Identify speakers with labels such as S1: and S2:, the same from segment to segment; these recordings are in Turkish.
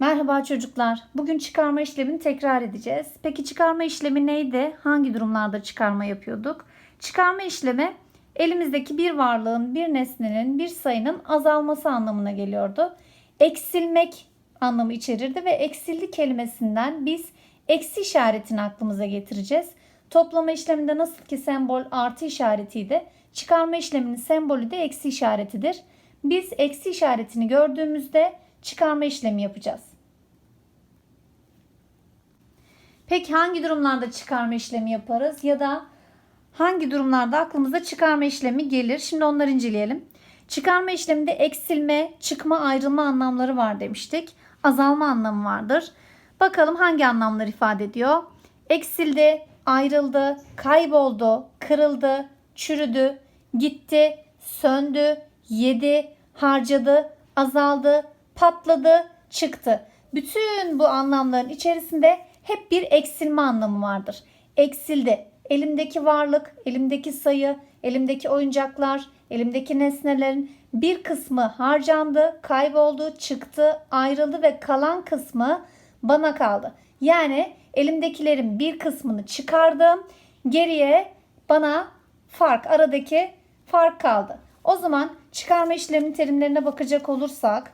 S1: Merhaba çocuklar. Bugün çıkarma işlemini tekrar edeceğiz. Peki çıkarma işlemi neydi? Hangi durumlarda çıkarma yapıyorduk? Çıkarma işlemi elimizdeki bir varlığın, bir nesnenin, bir sayının azalması anlamına geliyordu. Eksilmek anlamı içerirdi ve eksildi kelimesinden biz eksi işaretini aklımıza getireceğiz. Toplama işleminde nasıl ki sembol artı işaretiydi, çıkarma işleminin sembolü de eksi işaretidir. Biz eksi işaretini gördüğümüzde çıkarma işlemi yapacağız. Peki hangi durumlarda çıkarma işlemi yaparız ya da hangi durumlarda aklımıza çıkarma işlemi gelir? Şimdi onları inceleyelim. Çıkarma işleminde eksilme, çıkma, ayrılma anlamları var demiştik. Azalma anlamı vardır. Bakalım hangi anlamlar ifade ediyor? Eksildi, ayrıldı, kayboldu, kırıldı, çürüdü, gitti, söndü, yedi, harcadı, azaldı, patladı, çıktı. Bütün bu anlamların içerisinde hep bir eksilme anlamı vardır. Eksildi. Elimdeki varlık, elimdeki sayı, elimdeki oyuncaklar, elimdeki nesnelerin bir kısmı harcandı, kayboldu, çıktı, ayrıldı ve kalan kısmı bana kaldı. Yani elimdekilerin bir kısmını çıkardım. Geriye bana fark, aradaki fark kaldı. O zaman çıkarma işleminin terimlerine bakacak olursak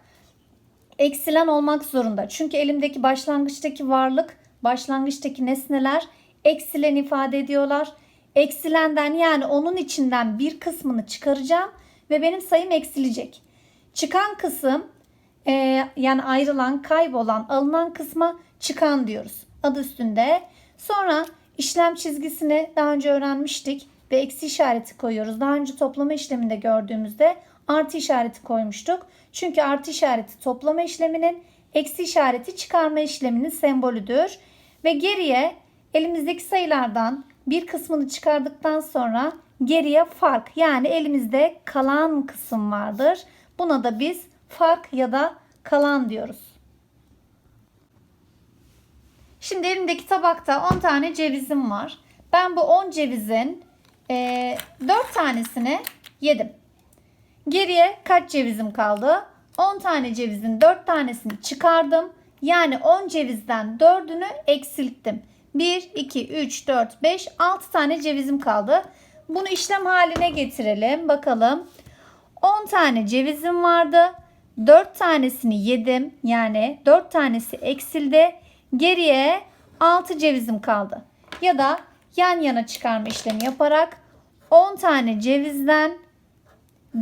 S1: eksilen olmak zorunda. Çünkü elimdeki başlangıçtaki varlık, başlangıçtaki nesneler eksilen ifade ediyorlar. Eksilenden yani onun içinden bir kısmını çıkaracağım ve benim sayım eksilecek. Çıkan kısım e, yani ayrılan, kaybolan, alınan kısma çıkan diyoruz. Adı üstünde. Sonra işlem çizgisini daha önce öğrenmiştik ve eksi işareti koyuyoruz. Daha önce toplama işleminde gördüğümüzde artı işareti koymuştuk. Çünkü artı işareti toplama işleminin, eksi işareti çıkarma işleminin sembolüdür. Ve geriye elimizdeki sayılardan bir kısmını çıkardıktan sonra geriye fark yani elimizde kalan kısım vardır. Buna da biz fark ya da kalan diyoruz. Şimdi elimdeki tabakta 10 tane cevizim var. Ben bu 10 cevizin e, 4 tanesini yedim. Geriye kaç cevizim kaldı? 10 tane cevizin 4 tanesini çıkardım. Yani 10 cevizden 4'ünü eksilttim. 1, 2, 3, 4, 5, 6 tane cevizim kaldı. Bunu işlem haline getirelim. Bakalım. 10 tane cevizim vardı. 4 tanesini yedim. Yani 4 tanesi eksildi. Geriye 6 cevizim kaldı. Ya da yan yana çıkarma işlemi yaparak 10 tane cevizden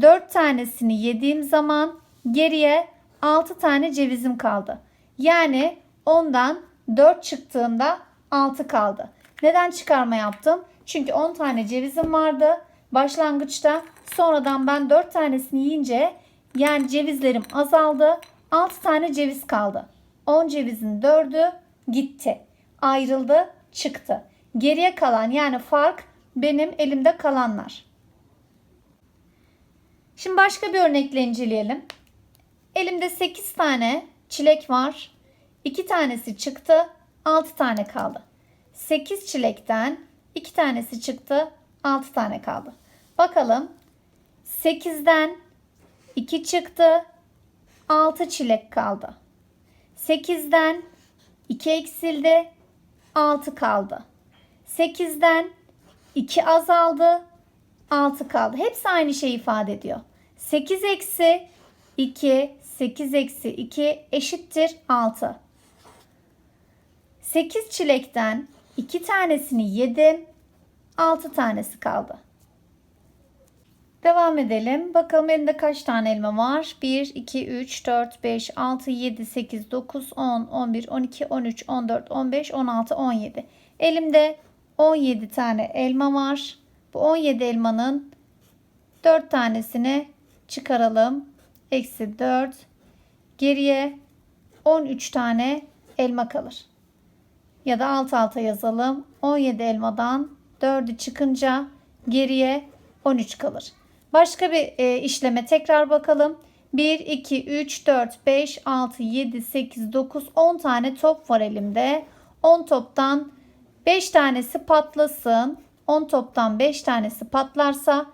S1: 4 tanesini yediğim zaman geriye 6 tane cevizim kaldı. Yani ondan 4 çıktığında 6 kaldı. Neden çıkarma yaptım? Çünkü 10 tane cevizim vardı başlangıçta. Sonradan ben 4 tanesini yiyince yani cevizlerim azaldı. 6 tane ceviz kaldı. 10 cevizin 4'ü gitti. Ayrıldı, çıktı. Geriye kalan yani fark benim elimde kalanlar. Şimdi başka bir örnekle inceleyelim. Elimde 8 tane çilek var. 2 tanesi çıktı, 6 tane kaldı. 8 çilekten 2 tanesi çıktı, 6 tane kaldı. Bakalım 8'den 2 çıktı, 6 çilek kaldı. 8'den 2 eksildi, 6 kaldı. 8'den 2 azaldı, 6 kaldı. Hepsi aynı şeyi ifade ediyor. 8 eksi 2, 8 eksi 2 eşittir 6. 8 çilekten 2 tanesini yedim, 6 tanesi kaldı. Devam edelim. Bakalım elimde kaç tane elma var? 1, 2, 3, 4, 5, 6, 7, 8, 9, 10, 11, 12, 13, 14, 15, 16, 17. Elimde 17 tane elma var. Bu 17 elmanın 4 tanesini çıkaralım. Eksi 4. Geriye 13 tane elma kalır. Ya da alt alta yazalım. 17 elmadan 4'ü çıkınca geriye 13 kalır. Başka bir e, işleme tekrar bakalım. 1, 2, 3, 4, 5, 6, 7, 8, 9, 10 tane top var elimde. 10 toptan 5 tanesi patlasın. 10 toptan 5 tanesi patlarsa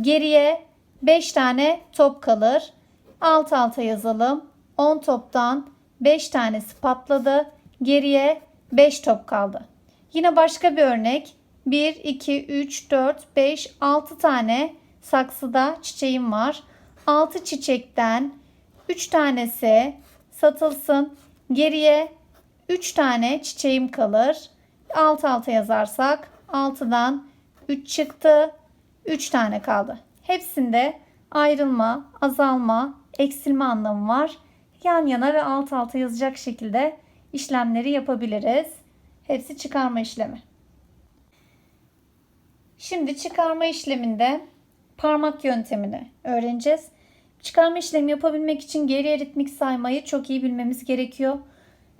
S1: geriye 5 tane top kalır. Alt alta yazalım. 10 toptan 5 tanesi patladı. Geriye 5 top kaldı. Yine başka bir örnek. 1, 2, 3, 4, 5, 6 tane saksıda çiçeğim var. 6 çiçekten 3 tanesi satılsın. Geriye 3 tane çiçeğim kalır. Alt alta yazarsak 6'dan 3 çıktı. 3 tane kaldı. Hepsinde ayrılma, azalma, eksilme anlamı var. Yan yana ve alt alta yazacak şekilde işlemleri yapabiliriz. Hepsi çıkarma işlemi. Şimdi çıkarma işleminde parmak yöntemini öğreneceğiz. Çıkarma işlemi yapabilmek için geriye ritmik saymayı çok iyi bilmemiz gerekiyor.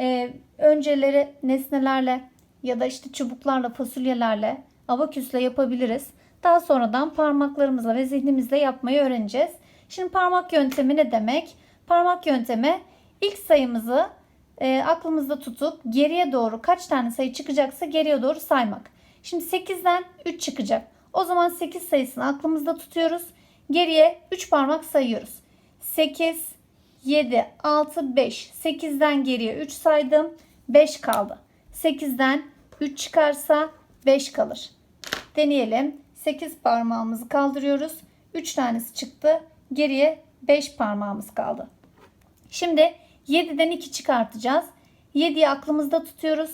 S1: Ee, önceleri nesnelerle ya da işte çubuklarla, fasulyelerle, abaküsle yapabiliriz. Daha sonradan parmaklarımızla ve zihnimizle yapmayı öğreneceğiz. Şimdi parmak yöntemi ne demek? Parmak yöntemi ilk sayımızı e, aklımızda tutup geriye doğru kaç tane sayı çıkacaksa geriye doğru saymak. Şimdi 8'den 3 çıkacak. O zaman 8 sayısını aklımızda tutuyoruz. Geriye 3 parmak sayıyoruz. 8, 7, 6, 5. 8'den geriye 3 saydım. 5 kaldı. 8'den 3 çıkarsa 5 kalır. Deneyelim. 8 parmağımızı kaldırıyoruz. 3 tanesi çıktı. Geriye 5 parmağımız kaldı. Şimdi 7'den 2 çıkartacağız. 7'yi aklımızda tutuyoruz.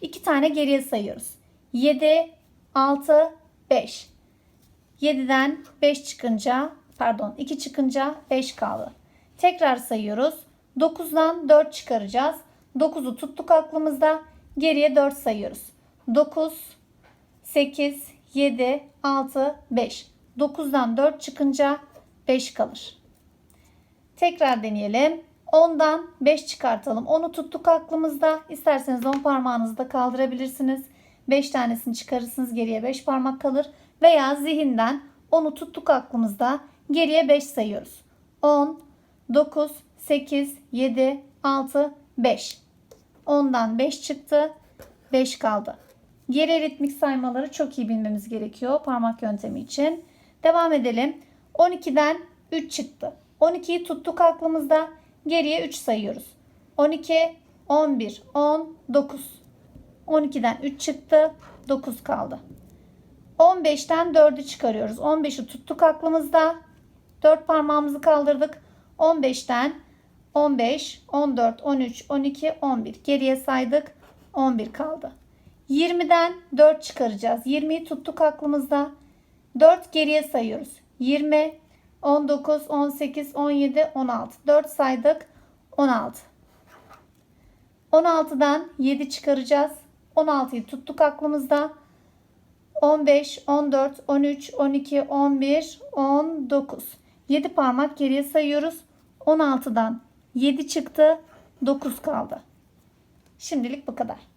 S1: 2 tane geriye sayıyoruz. 7, 6, 5. 7'den 5 çıkınca pardon 2 çıkınca 5 kaldı. Tekrar sayıyoruz. 9'dan 4 çıkaracağız. 9'u tuttuk aklımızda. Geriye 4 sayıyoruz. 9, 8, 7, 6, 5. 9'dan 4 çıkınca 5 kalır. Tekrar deneyelim. 10'dan 5 çıkartalım. 10'u tuttuk aklımızda. İsterseniz 10 parmağınızı da kaldırabilirsiniz. 5 tanesini çıkarırsınız. Geriye 5 parmak kalır. Veya zihinden 10'u tuttuk aklımızda. Geriye 5 sayıyoruz. 10, 9, 8, 7, 6, 5. 10'dan 5 çıktı. 5 kaldı. Geri ritmik saymaları çok iyi bilmemiz gerekiyor parmak yöntemi için. Devam edelim. 12'den 3 çıktı. 12'yi tuttuk aklımızda. Geriye 3 sayıyoruz. 12, 11, 10, 9. 12'den 3 çıktı. 9 kaldı. 15'ten 4'ü çıkarıyoruz. 15'i tuttuk aklımızda. 4 parmağımızı kaldırdık. 15'ten 15, 14, 13, 12, 11. Geriye saydık. 11 kaldı. 20'den 4 çıkaracağız. 20'yi tuttuk aklımızda. 4 geriye sayıyoruz. 20, 19, 18, 17, 16. 4 saydık. 16. 16'dan 7 çıkaracağız. 16'yı tuttuk aklımızda. 15, 14, 13, 12, 11, 19. 7 parmak geriye sayıyoruz. 16'dan 7 çıktı. 9 kaldı. Şimdilik bu kadar.